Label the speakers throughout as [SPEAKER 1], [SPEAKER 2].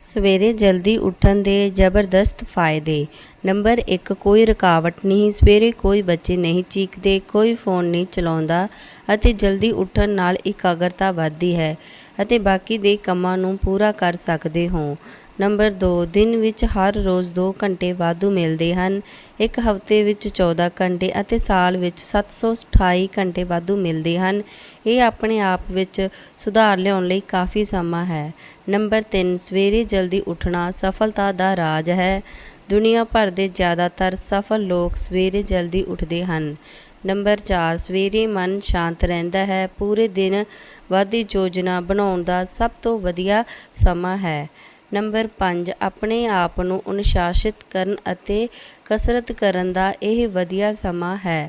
[SPEAKER 1] ਸਵੇਰੇ ਜਲਦੀ ਉੱਠਣ ਦੇ ਜ਼ਬਰਦਸਤ ਫਾਇਦੇ। ਨੰਬਰ 1 ਕੋਈ ਰੁਕਾਵਟ ਨਹੀਂ। ਸਵੇਰੇ ਕੋਈ ਬੱਚੇ ਨਹੀਂ ਚੀਕਦੇ, ਕੋਈ ਫੋਨ ਨਹੀਂ ਚਲਾਉਂਦਾ ਅਤੇ ਜਲਦੀ ਉੱਠਣ ਨਾਲ ਇਕਾਗਰਤਾ ਵੱਧਦੀ ਹੈ ਅਤੇ ਬਾਕੀ ਦੇ ਕੰਮਾਂ ਨੂੰ ਪੂਰਾ ਕਰ ਸਕਦੇ ਹੋ। ਨੰਬਰ 2 ਦਿਨ ਵਿੱਚ ਹਰ ਰੋਜ਼ 2 ਘੰਟੇ ਵਾਧੂ ਮਿਲਦੇ ਹਨ। ਇੱਕ ਹਫ਼ਤੇ ਵਿੱਚ 14 ਘੰਟੇ ਅਤੇ ਸਾਲ ਵਿੱਚ 728 ਘੰਟੇ ਵਾਧੂ ਮਿਲਦੇ ਹਨ। ਇਹ ਆਪਣੇ ਆਪ ਵਿੱਚ ਸੁਧਾਰ ਲਿਆਉਣ ਲਈ ਕਾਫੀ ਸਮਾਂ ਹੈ। ਨੰਬਰ 3 ਸਵੇਰੇ ਜਲਦੀ ਉੱਠਣਾ ਸਫਲਤਾ ਦਾ ਰਾਜ ਹੈ। ਦੁਨੀਆ ਭਰ ਦੇ ਜ਼ਿਆਦਾਤਰ ਸਫਲ ਲੋਕ ਸਵੇਰੇ ਜਲਦੀ ਉੱਠਦੇ ਹਨ। ਨੰਬਰ 4 ਸਵੇਰੇ ਮਨ ਸ਼ਾਂਤ ਰਹਿੰਦਾ ਹੈ। ਪੂਰੇ ਦਿਨ ਵਾਧੀ ਯੋਜਨਾ ਬਣਾਉਣ ਦਾ ਸਭ ਤੋਂ ਵਧੀਆ ਸਮਾਂ ਹੈ। ਨੰਬਰ 5 ਆਪਣੇ ਆਪ ਨੂੰ ਅਨੁਸ਼ਾਸਿਤ ਕਰਨ ਅਤੇ ਕਸਰਤ ਕਰਨ ਦਾ ਇਹ ਵਧੀਆ ਸਮਾਂ ਹੈ।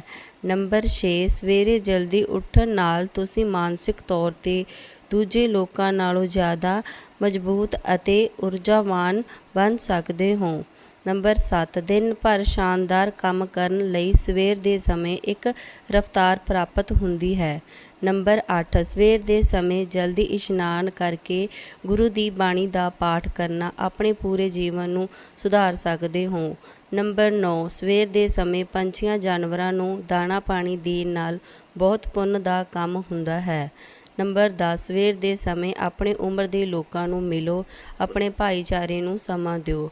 [SPEAKER 1] ਨੰਬਰ 6 ਸਵੇਰੇ ਜਲਦੀ ਉੱਠਣ ਨਾਲ ਤੁਸੀਂ ਮਾਨਸਿਕ ਤੌਰ ਤੇ ਦੂਜੇ ਲੋਕਾਂ ਨਾਲੋਂ ਜ਼ਿਆਦਾ ਮਜ਼ਬੂਤ ਅਤੇ ਊਰਜਾਵਾਨ ਬਣ ਸਕਦੇ ਹੋ। ਨੰਬਰ 7 ਦਿਨ ਭਰ ਸ਼ਾਨਦਾਰ ਕੰਮ ਕਰਨ ਲਈ ਸਵੇਰ ਦੇ ਸਮੇਂ ਇੱਕ ਰਫ਼ਤਾਰ ਪ੍ਰਾਪਤ ਹੁੰਦੀ ਹੈ। ਨੰਬਰ 8 ਸਵੇਰ ਦੇ ਸਮੇਂ ਜਲਦੀ ਇਸ਼ਨਾਨ ਕਰਕੇ ਗੁਰੂ ਦੀ ਬਾਣੀ ਦਾ ਪਾਠ ਕਰਨਾ ਆਪਣੇ ਪੂਰੇ ਜੀਵਨ ਨੂੰ ਸੁਧਾਰ ਸਕਦੇ ਹੋ। ਨੰਬਰ 9 ਸਵੇਰ ਦੇ ਸਮੇਂ ਪੰਛੀਆਂ, ਜਾਨਵਰਾਂ ਨੂੰ ਦਾਣਾ ਪਾਣੀ ਦੇਣ ਨਾਲ ਬਹੁਤ ਪੁੰਨ ਦਾ ਕੰਮ ਹੁੰਦਾ ਹੈ। ਨੰਬਰ 10 ਸਵੇਰ ਦੇ ਸਮੇਂ ਆਪਣੇ ਉਮਰ ਦੇ ਲੋਕਾਂ ਨੂੰ ਮਿਲੋ, ਆਪਣੇ ਭਾਈਚਾਰੇ ਨੂੰ ਸਮਾਂ ਦਿਓ।